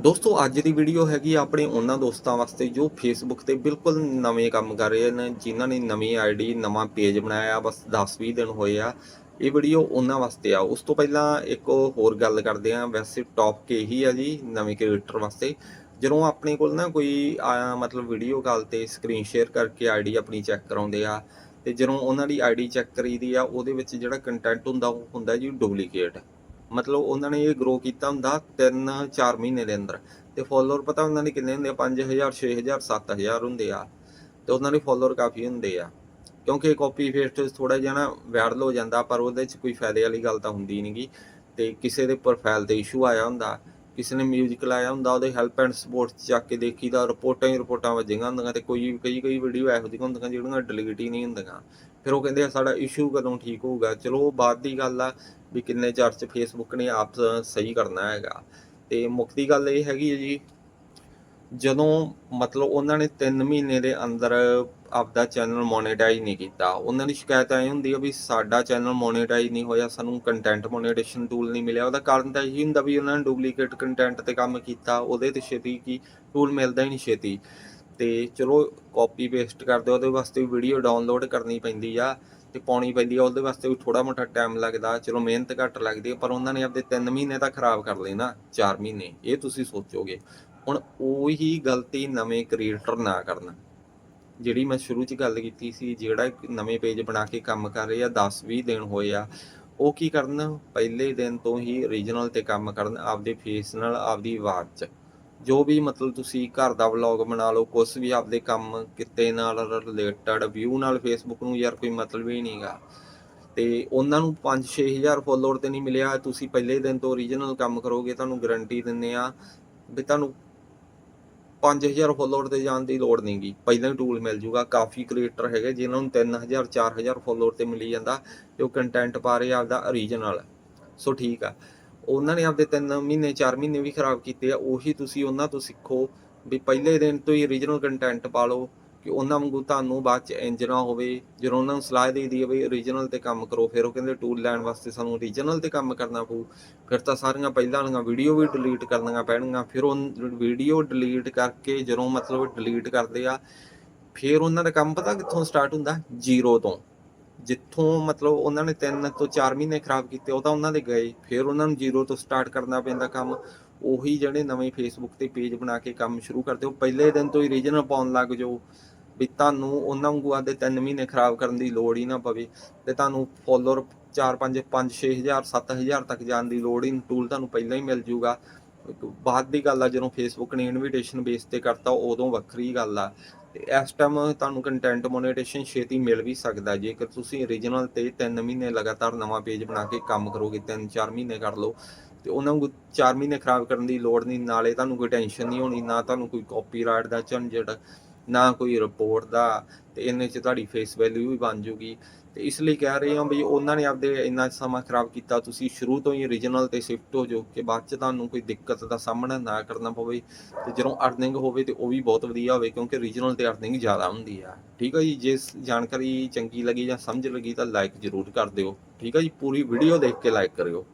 ਦੋਸਤੋ ਅੱਜ ਦੀ ਵੀਡੀਓ ਹੈਗੀ ਆ ਆਪਣੇ ਉਹਨਾਂ ਦੋਸਤਾਂ ਵਾਸਤੇ ਜੋ ਫੇਸਬੁੱਕ ਤੇ ਬਿਲਕੁਲ ਨਵੇਂ ਕੰਮ ਕਰ ਰਹੇ ਨੇ ਜਿਨ੍ਹਾਂ ਨੇ ਨਵੀਂ ਆਈਡੀ ਨਵਾਂ ਪੇਜ ਬਣਾਇਆ ਬਸ 10-20 ਦਿਨ ਹੋਏ ਆ। ਇਹ ਵੀਡੀਓ ਉਹਨਾਂ ਵਾਸਤੇ ਆ। ਉਸ ਤੋਂ ਪਹਿਲਾਂ ਇੱਕ ਹੋਰ ਗੱਲ ਕਰਦੇ ਆ। ਵੈਸੇ ਟੌਪ ਇਹੀ ਆ ਜੀ ਨਵੇਂ ਕ੍ਰੀਏਟਰ ਵਾਸਤੇ। ਜਦੋਂ ਆਪਣੇ ਕੋਲ ਨਾ ਕੋਈ ਆ, ਮਤਲਬ ਵੀਡੀਓ ਕਾਲ ਤੇ ਸਕਰੀਨ ਸ਼ੇਅਰ ਕਰਕੇ ਆਈਡੀ ਆਪਣੀ ਚੈੱਕ ਕਰਾਉਂਦੇ ਆ ਤੇ ਜਦੋਂ ਉਹਨਾਂ ਦੀ ਆਈਡੀ ਚੈੱਕ ਕਰੀਦੀ ਆ ਉਹਦੇ ਵਿੱਚ ਜਿਹੜਾ ਕੰਟੈਂਟ ਹੁੰਦਾ ਉਹ ਹੁੰਦਾ ਜੀ ਡੁਪਲੀਕੇਟ ਮਤਲਬ ਉਹਨਾਂ ਨੇ ਇਹ ਗਰੋ ਕੀਤਾ ਹੁੰਦਾ 3-4 ਮਹੀਨੇ ਦੇ ਅੰਦਰ। ਤੇ ਫਾਲੋਅਰ ਪਤਾ ਉਹਨਾਂ ਦੇ ਕਿੰਨੇ ਹੁੰਦੇ ਆ? 5000 6000 7000 ਹੁੰਦੇ ਆ। ਤੇ ਉਹਨਾਂ ਦੇ ਫਾਲੋਅਰ ਕਾਫੀ ਹੁੰਦੇ ਆ। ਕਿਉਂਕਿ ਕਾਪੀ ਪੇਸਟ ਥੋੜਾ ਜਿਹਾ ਨਾ ਵਾਇਰਲ ਹੋ ਜਾਂਦਾ, ਪਰ ਉਹਦੇ 'ਚ ਕੋਈ ਫਾਇਦੇ ਵਾਲੀ ਗੱਲ ਤਾਂ ਹੁੰਦੀ ਨਹੀਂਗੀ ਤੇ ਕਿਸੇ ਦੇ ਪ੍ਰੋਫਾਈਲ ਤੇ ਇਸ਼ੂ ਆਇਆ ਹੁੰਦਾ, ਕਿਸੇ ਨੇ ਮਿਊਜ਼ਿਕ ਲਾਇਆ ਹੁੰਦਾ, ਉਹਦੇ ਹੈਲਪ ਐਂਡ ਸਪੋਰਟ ਚੱਕ ਕੇ ਦੇਖੀਦਾ ਰਿਪੋਰਟਾਂ ਹੀ ਰਿਪੋਰਟਾਂ ਵੱਜੀਆਂ ਹੁੰਦੀਆਂ ਤੇ ਕੋਈ, ਕਈ ਕਈ ਵੀਡੀਓ ਇਹੋ ਜਿਹੀਆਂ ਹੁੰਦੀਆਂ ਜਿਹੜੀਆਂ ਡਿਲੀਟ ਹੀ ਨਹੀਂ ਹੁੰਦੀਆਂ। ਫਿਰ ਉਹ ਕਹਿੰਦੇ ਆ, ਸਾਡਾ ਇਸ਼ੂ ਕਦੋਂ ਠੀਕ ਹੋਊਗਾ? ਚਲੋ ਬਾਅਦ ਦੀ ਗੱਲ ਆ। ਵੀ ਕਿੰਨੇ ਚਰਚ ਫੇਸਬੁੱਕ ਨੇ ਆਪ ਸਹੀ ਕਰਨਾ ਹੈਗਾ। ਤੇ ਮੁੱਖ ਗੱਲ ਇਹ ਹੈਗੀ ਹੈ ਜੀ, ਜਦੋਂ ਮਤਲਬ ਉਹਨਾਂ ਨੇ 3 ਮਹੀਨੇ ਦੇ ਅੰਦਰ ਆਪਦਾ ਚੈਨਲ ਮੋਨੇਟਾਈਜ਼ ਨਹੀਂ ਕੀਤਾ, ਉਹਨਾਂ ਦੀ ਸ਼ਿਕਾਇਤ ਐ ਹੁੰਦੀ ਆ ਵੀ ਸਾਡਾ ਚੈਨਲ ਮੋਨੇਟਾਈਜ਼ ਨਹੀਂ ਹੋਇਆ, ਸਾਨੂੰ ਕੰਟੈਂਟ ਮੋਨੇਟੇਸ਼ਨ ਟੂਲ ਨਹੀਂ ਮਿਲਿਆ। ਉਹਦਾ ਕਾਰਨ ਤਾਂ ਇਹੀ ਹੁੰਦਾ ਵੀ ਉਹਨਾਂ ਨੇ ਡੁਪਲੀਕੇਟ ਕੰਟੈਂਟ ਤੇ ਕੰਮ ਕੀਤਾ, ਉਹਦੇ ਤੇ ਛੇਤੀ ਕੀ ਟੂਲ ਮਿਲਦਾ ਹੀ ਨਹੀਂ ਛੇਤੀ। ਤੇ ਚਲੋ ਕਾਪੀ ਪੇਸਟ ਕਰਦੇ ਉਹਦੇ ਵਾਸਤੇ ਵੀਡੀਓ ਡਾਊਨਲੋਡ ਕਰਨੀ ਪੈਂਦੀ ਆ। ਤੇ ਪਾਉਣੀ ਪੈਂਦੀ ਆ, ਉਹਦੇ ਵਾਸਤੇ ਵੀ ਥੋੜਾ ਮੋਟਾ ਟਾਈਮ ਲੱਗਦਾ। ਚਲੋ ਮਿਹਨਤ ਘੱਟ ਲੱਗਦੀ ਆ, ਪਰ ਉਹਨਾਂ ਨੇ ਆਪਦੇ 3 ਮਹੀਨੇ ਤਾਂ ਖਰਾਬ ਕਰ ਲਏ ਨਾ 4 ਮਹੀਨੇ, ਇਹ ਤੁਸੀਂ ਸੋਚੋਗੇ। ਹੁਣ ਉਹੀ ਗਲਤੀ ਨਵੇਂ ਕ੍ਰੀਏਟਰ ਨਾ ਕਰਨ। ਜਿਹੜੀ ਮੈਂ ਸ਼ੁਰੂ 'ਚ ਗੱਲ ਕੀਤੀ ਸੀ, ਜਿਹੜਾ ਨਵੇਂ ਪੇਜ ਬਣਾ ਕੇ ਕੰਮ ਕਰ ਰਹੇ ਆ 10-20 ਦਿਨ ਹੋਏ ਆ, ਉਹ ਕੀ ਕਰਨ? ਪਹਿਲੇ ਦਿਨ ਤੋਂ ਹੀ ਰੀਜਨਲ ਤੇ ਕੰਮ ਕਰਨ, ਆਪਦੇ ਫੇਸ ਨਾਲ, ਆਪਦੀ ਆਵਾਜ਼ 'ਚ। ਜੋ ਵੀ ਮਤਲਬ ਤੁਸੀਂ ਘਰ ਦਾ ਵਲੌਗ ਬਣਾ ਲਓ ਕੁਝ ਵੀ ਆਪਦੇ ਕੰਮ ਕਿੱਤੇ ਨਾਲ ਰਿਲੇਟਡ ਵਿਊ ਨਾਲ ਫੇਸਬੁੱਕ ਨੂੰ ਯਾਰ ਕੋਈ ਮਤਲਬ ਹੀ ਨਹੀਂਗਾ ਤੇ ਉਹਨਾਂ ਨੂੰ 5-6000 ਫੋਲੋਅਰ ਤੇ ਨਹੀਂ ਮਿਲਿਆ। ਤੁਸੀਂ ਪਹਿਲੇ ਦਿਨ ਤੋਂ ਓਰੀਜਨਲ ਕੰਮ ਕਰੋਗੇ, ਤੁਹਾਨੂੰ ਗਾਰੰਟੀ ਦਿੰਨੇ ਆ ਵੀ ਤੁਹਾਨੂੰ 5000 ਫੋਲੋਅਰ ਤੇ ਜਾਣ ਦੀ ਲੋੜ ਨਹੀਂਗੀ ਪਹਿਲਾਂ ਹੀ ਟੂਲ ਮਿਲ ਜੂਗਾ। ਕਾਫੀ ਕ੍ਰੀਏਟਰ ਹੈਗੇ ਜਿਨ੍ਹਾਂ ਨੂੰ 3000 4000 ਫੋਲੋਅਰ ਤੇ ਮਿਲੀ ਜਾਂਦਾ। ਤੇ ਉਹ ਕੰਟੈਂਟ ਪਾ ਰਹੇ ਆਪਦਾ ਓਰੀਜਨਲ ਸੋ ਠੀਕ ਆ। ਉਹਨਾਂ ਨੇ ਆਪਦੇ 3 ਮਹੀਨੇ 4 ਮਹੀਨੇ ਵੀ ਖਰਾਬ ਕੀਤੇ ਆ, ਉਹੀ ਤੁਸੀਂ ਉਹਨਾਂ ਤੋਂ ਸਿੱਖੋ ਵੀ ਪਹਿਲੇ ਦਿਨ ਤੋਂ ਹੀ ਓਰੀਜਨਲ ਕੰਟੈਂਟ ਪਾ ਲਓ ਕਿ ਉਹਨਾਂ ਵਾਂਗੂ ਤੁਹਾਨੂੰ ਬਾਅਦ ਚ ਇੰਜ ਨਾ ਹੋਵੇ। ਜਦੋਂ ਉਹਨਾਂ ਨੂੰ ਸਲਾਹ ਦੇ ਦਈਏ ਵੀ ਓਰੀਜਨਲ ਤੇ ਕੰਮ ਕਰੋ, ਫਿਰ ਉਹ ਕਹਿੰਦੇ ਟੂਲ ਲੈਣ ਵਾਸਤੇ ਸਾਨੂੰ ਓਰੀਜਨਲ ਤੇ ਕੰਮ ਕਰਨਾ ਪਊ। ਫਿਰ ਤਾਂ ਸਾਰੀਆਂ ਪਹਿਲਾਂ ਵਾਲੀਆਂ ਵੀਡੀਓ ਵੀ ਡਿਲੀਟ ਕਰਨੀਆਂ ਪੈਣਗੀਆਂ। ਫਿਰ ਉਹ ਵੀਡੀਓ ਡਿਲੀਟ ਕਰਕੇ ਜਦੋਂ ਮਤਲਬ ਡਿਲੀਟ ਕਰਦੇ ਆ, ਫਿਰ ਉਹਨਾਂ ਦਾ ਕੰਮ ਪਤਾ ਕਿੱਥੋਂ ਸਟਾਰਟ ਹੁੰਦਾ? ਜ਼ੀਰੋ ਤੋਂ। ਜਿੱਥੋਂ ਮਤਲਬ ਉਹਨਾਂ ਨੇ 3 ਤੋਂ 4 ਮਹੀਨੇ ਖਰਾਬ ਕੀਤੇ, ਉਹ ਤਾਂ ਉਹਨਾਂ ਦੇ ਗਏ। ਫਿਰ ਉਹਨਾਂ ਨੂੰ ਜ਼ੀਰੋ ਤੋਂ ਸਟਾਰਟ ਕਰਨਾ ਪੈਂਦਾ ਕੰਮ। ਉਹੀ ਜਿਹੜੇ ਨਵੇਂ ਫੇਸਬੁੱਕ ਤੇ ਪੇਜ ਬਣਾ ਕੇ ਕੰਮ ਸ਼ੁਰੂ ਕਰਦੇ, ਉਹ ਪਹਿਲੇ ਦਿਨ ਤੋਂ ਹੀ ਰੀਜਨਲ ਪਾਉਣ ਲੱਗ ਜਾਓ। ਵੀ ਤੁਹਾਨੂੰ ਉਹਨਾਂ ਵਾਂਗੂ ਆਦੇ 3 ਮਹੀਨੇ ਖਰਾਬ ਕਰਨ ਦੀ ਲੋੜ ਹੀ ਨਾ ਪਵੇ। ਤੇ ਤੁਹਾਨੂੰ ਫੋਲੋਅਰ 4 5 5 6000 7000 ਤੱਕ ਜਾਣ ਦੀ ਲੋੜ ਹੀ ਟੂਲ ਤੁਹਾਨੂੰ ਪਹਿਲਾਂ ਹੀ ਮਿਲ ਜੂਗਾ ਬਾਅਦ ਦੀ ਗੱਲ ਆ, ਜਦੋਂ ਫੇਸਬੁੱਕ ਨੇ ਇਨਵੀਟੇਸ਼ਨ ਬੇਸ ਤੇ ਕਰਤਾ, ਉਦੋਂ ਵੱਖਰੀ ਗੱਲ ਆ। ਇਸ ਟਾਈਮ ਤੁਹਾਨੂੰ ਕੰਟੈਂਟ ਮੋਨੇਟੇਸ਼ਨ ਛੇਤੀ ਮਿਲ ਵੀ ਸਕਦਾ ਜੇਕਰ ਤੁਸੀਂ ਓਰੀਜਨਲ ਤੇ 3 ਮਹੀਨੇ ਲਗਾਤਾਰ ਨਵਾਂ ਪੇਜ ਬਣਾ ਕੇ ਕੰਮ ਕਰੋਗੇ 3-4 ਮਹੀਨੇ ਕਰ ਲਓ, ਤੇ ਉਹਨਾਂ ਨੂੰ 4 ਮਹੀਨੇ ਖਰਾਬ ਕਰਨ ਦੀ ਲੋੜ ਨਹੀਂ, ਨਾਲੇ ਤੁਹਾਨੂੰ ਕੋਈ ਟੈਨਸ਼ਨ ਨਹੀਂ ਹੋਣੀ, ਨਾ ਤੁਹਾਨੂੰ ਕੋਈ ਕਾਪੀਰਾਈਟ ਦਾ ਝੰਜਟ ਨਾ ਕੋਈ ਰਿਪੋਰਟ ਦਾ ਤੇ ਇੰਨੇ ਚ ਤੁਹਾਡੀ ਫੇਸ ਵੈਲਿਊ ਵੀ ਬਣ ਜੂਗੀ। ਤੇ ਇਸ ਲਈ ਕਹਿ ਰਹੇ ਹਾਂ ਵੀ ਉਹਨਾਂ ਨੇ ਆਪਦੇ ਇੰਨਾ ਸਮਾਂ ਖਰਾਬ ਕੀਤਾ, ਤੁਸੀਂ ਸ਼ੁਰੂ ਤੋਂ ਹੀ ਰੀਜਨਲ ਤੇ ਸ਼ਿਫਟ ਹੋ ਜਾਓ ਕਿ ਬਾਅਦ ਚ ਤੁਹਾਨੂੰ ਕੋਈ ਦਿੱਕਤ ਦਾ ਸਾਹਮਣਾ ਨਾ ਕਰਨਾ ਪਵੇ ਤੇ ਜਦੋਂ ਅਰਨਿੰਗ ਹੋਵੇ ਤੇ ਉਹ ਵੀ ਬਹੁਤ ਵਧੀਆ ਹੋਵੇ ਕਿਉਂਕਿ ਰੀਜਨਲ ਤੇ ਅਰਨਿੰਗ ਜ਼ਿਆਦਾ ਹੁੰਦੀ ਆ। ਠੀਕ ਹੈ ਜੀ, ਜੇ ਜਾਣਕਾਰੀ ਚੰਗੀ ਲੱਗੀ ਜਾਂ ਸਮਝ ਲੱਗੀ ਤਾਂ ਲਾਈਕ ਜ਼ਰੂਰ ਕਰ ਦਿਓ। ਠੀਕ ਹੈ ਜੀ, ਪੂਰੀ ਵੀਡੀਓ ਦੇਖ ਕੇ ਲਾਈਕ ਕਰਿਓ।